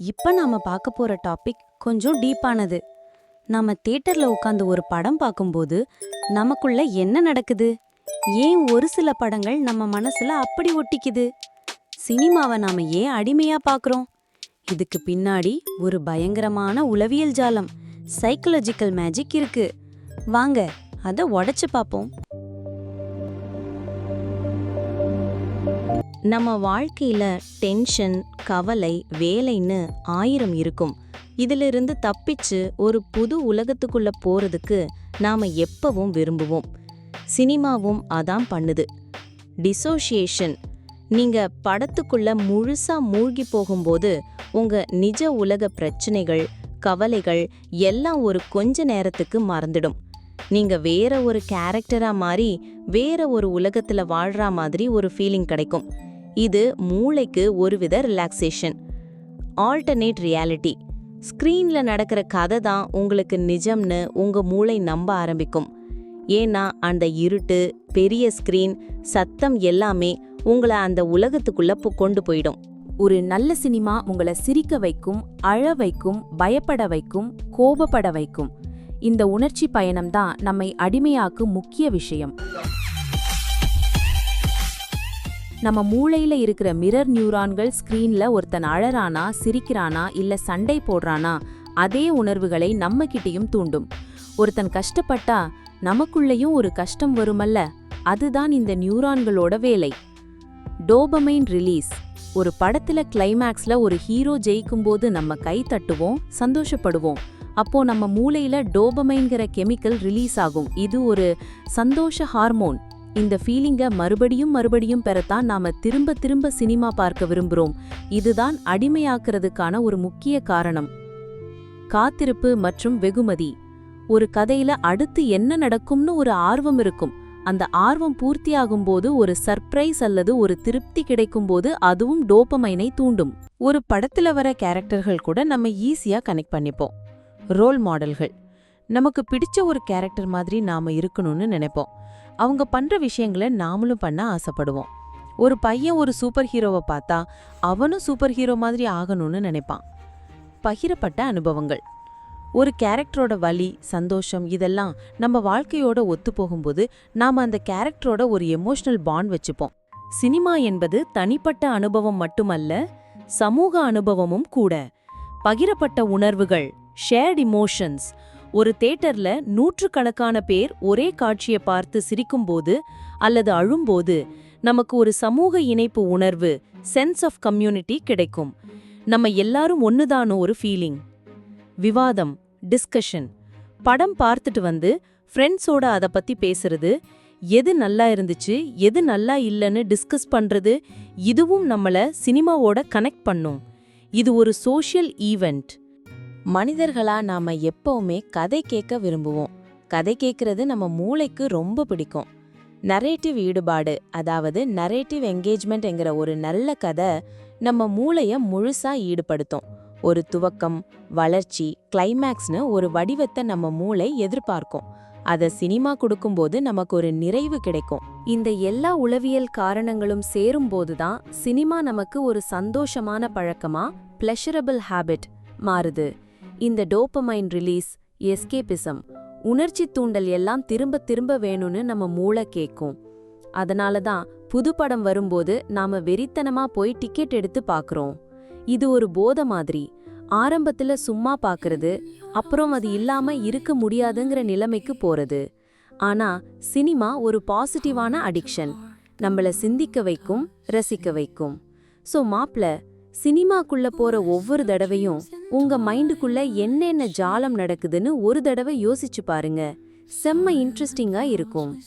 இப்ப நாம பார்க்க போற டாபிக் கொஞ்சம் டீப்பானது நாம தியேட்டர்ல உட்காந்து ஒரு படம் பார்க்கும்போது நமக்குள்ள என்ன நடக்குது? ஏன் ஒரு சில படங்கள் நம்ம மனசுல அப்படி ஒட்டிக்குது? சினிமாவை நாம ஏன் அடிமையா பார்க்குறோம்? இதுக்கு பின்னாடி ஒரு பயங்கரமான உளவியல் ஜாலம் சைக்கலாஜிக்கல் மேஜிக் இருக்கு. வாங்க அத உடைச்சு பார்ப்போம். நம்ம வாழ்க்கையில டென்ஷன் கவலை வேலைன்னு ஆயிரம் இருக்கும். இதிலிருந்து தப்பிச்சு ஒரு புது உலகத்துக்குள்ள போறதுக்கு நாம எப்பவும் விரும்புவோம். சினிமாவும் அதான் பண்ணுது. டிசோசியேஷன் நீங்க படத்துக்குள்ள முழுசா மூழ்கி போகும்போது உங்க நிஜ உலக பிரச்சனைகள் கவலைகள் எல்லாம் ஒரு கொஞ்ச நேரத்துக்கு மறந்துடும். நீங்க வேற ஒரு கேரக்டரா மாறி வேற ஒரு உலகத்துல வாழ்றா மாதிரி ஒரு ஃபீலிங் கிடைக்கும். இது மூளைக்கு ஒருவித ரிலாக்ஸேஷன் ஆல்டர்னேட் ரியாலிட்டி ஸ்க்ரீனில் நடக்கிற கதை தான் உங்களுக்கு நிஜம்னு உங்கள் மூளை நம்ப ஆரம்பிக்கும். ஏன்னா அந்த இருட்டு பெரிய ஸ்க்ரீன் சத்தம் எல்லாமே உங்களை அந்த உலகத்துக்குள்ள கொண்டு போயிடும். ஒரு நல்ல சினிமா உங்களை சிரிக்க வைக்கும் அழ வைக்கும் பயப்பட வைக்கும் கோபப்பட வைக்கும். இந்த உணர்ச்சி பயணம்தான் நம்மை அடிமையாக்கும் முக்கிய விஷயம். நம்ம மூளையில இருக்கிற மிரர் நியூரான்கள் ஸ்கிரீன்ல ஒருத்தன் அழறானா சிரிக்கிறானா இல்ல சண்டை போடுறானா அதே உணர்வுகளை நம்ம கிட்டயும் தூண்டும். ஒருத்தன் கஷ்டப்பட்டா நமக்குள்ளேயும் ஒரு கஷ்டம் வருமல்ல அதுதான் இந்த நியூரான்களோட வேலை. டோபமைன் ரிலீஸ் ஒரு படத்துல கிளைமேக்ஸ்ல ஒரு ஹீரோ ஜெயிக்கும்போது நம்ம கை தட்டுவோம் சந்தோஷப்படுவோம். அப்போ நம்ம மூளையில டோபமைன்கிற கெமிக்கல் ரிலீஸ் ஆகும். இது ஒரு சந்தோஷ ஹார்மோன் இந்த ஃபீலிங்கை மறுபடியும் மறுபடியும் பெறத்தான் நாம திரும்ப திரும்ப சினிமா பார்க்க விரும்புகிறோம் இதுதான் அடிமையாக்குறதுக்கான ஒரு முக்கிய காரணம். காத்திருப்பு மற்றும் வெகுமதி. ஒரு கதையில அடுத்து என்ன நடக்கும்னு ஒரு ஆர்வம் இருக்கும். அந்த ஆர்வம் பூர்த்தியாகும் போது ஒரு சர்ப்ரைஸ் அல்லது ஒரு திருப்தி கிடைக்கும் போது அதுவும் டோபமைனை தூண்டும். ஒரு படத்துல வர கேரக்டர்கள் கூட நம்ம ஈஸியா கனெக்ட் பண்ணிப்போம். ரோல் மாடல்கள் நமக்கு பிடிச்ச ஒரு கேரக்டர் மாதிரி நாம இருக்கணும்னு நினைப்போம். அவங்க பண்ற விஷயங்களை நாமளும் பண்ண ஆசைப்படுவோம். ஒரு பையன் ஒரு சூப்பர் ஹீரோவை பார்த்தா அவனும் சூப்பர் ஹீரோ மாதிரி ஆகணும்னு நினைப்பான். பகிரப்பட்ட அனுபவங்கள். ஒரு கேரக்டரோட வலி சந்தோஷம் இதெல்லாம் நம்ம வாழ்க்கையோட ஒத்து போகும்போது நாம அந்த கேரக்டரோட ஒரு எமோஷனல் பாண்ட் வச்சுப்போம். சினிமா என்பது தனிப்பட்ட அனுபவம் மட்டுமல்ல சமூக அனுபவமும் கூட. பகிரப்பட்ட உணர்வுகள் ஷேர்ட் இமோஷன்ஸ் ஒரு தேட்டர்ல நூற்றுக்கணக்கான பேர் ஒரே காட்சியை பார்த்து சிரிக்கும்போது அல்லது அழும்போது நமக்கு ஒரு சமூக இணைப்பு உணர்வு சென்ஸ் ஆஃப் கம்யூனிட்டி கிடைக்கும். நம்ம எல்லாரும் ஒண்ணுதானோ ஒரு ஃபீலிங் விவாதம் டிஸ்கஷன் படம் பார்த்துட்டு வந்து ஃப்ரெண்ட்ஸோட அதை பத்தி பேசுறது எது நல்லா இருந்துச்சு எது நல்லா இல்லைன்னு டிஸ்கஸ் பண்றது இதுவும் நம்மள சினிமாவோட கனெக்ட் பண்ணும். இது ஒரு சோஷியல் ஈவெண்ட் மனிதர்களா நாம எப்பவுமே கதை கேட்க விரும்புவோம். கதை கேட்கறது நம்ம மூளைக்கு ரொம்ப பிடிக்கும். நரேட்டிவ் ஈடுபாடு அதாவது நரேட்டிவ் என்கேஜ்மெண்ட்ங்கிற ஒரு நல்ல கதை நம்ம மூளைய முழுசா ஈடுபடுத்தும். ஒரு துவக்கம் வளர்ச்சி கிளைமேக்ஸ்னு ஒரு வடிவத்தை நம்ம மூளை எதிர்பார்க்கும். அதை சினிமா கொடுக்கும்போது நமக்கு ஒரு நிறைவு கிடைக்கும். இந்த எல்லா உளவியல் காரணங்களும் சேரும்போதுதான் சினிமா நமக்கு ஒரு சந்தோஷமான பழக்கமா பிளஷரபிள் ஹாபிட் மாறுது. இந்த டோப்பமைன் ரிலீஸ் எஸ்கேபிசம் உணர்ச்சி தூண்டல் எல்லாம் திரும்ப திரும்ப வேணும்னு நம்ம மூளை கேட்கும் அதனால தான் புது படம் வரும்போது நாம வெறித்தனமா போய் டிக்கெட் எடுத்து பார்க்கறோம் இது ஒரு போத மாதிரி. ஆரம்பத்துல சும்மா பார்க்கறது அப்புறம் அது இல்லாம இருக்க முடியாதுங்கிற நிலைமைக்கு போறது. ஆனா சினிமா ஒரு பாசிட்டிவான அடிக்ஷன் நம்மள சிந்திக்க வைக்கும் ரசிக்க வைக்கும். ஸோ மாப்ள சினிமாக்குள்ள போற ஒவ்வொரு தடவையும் உங்க மைண்டுக்குள்ள என்னென்ன ஜாலம் நடக்குதுன்னு ஒரு தடவை யோசிச்சு பாருங்க. செம்ம இன்ட்ரெஸ்டிங்கா இருக்கும்.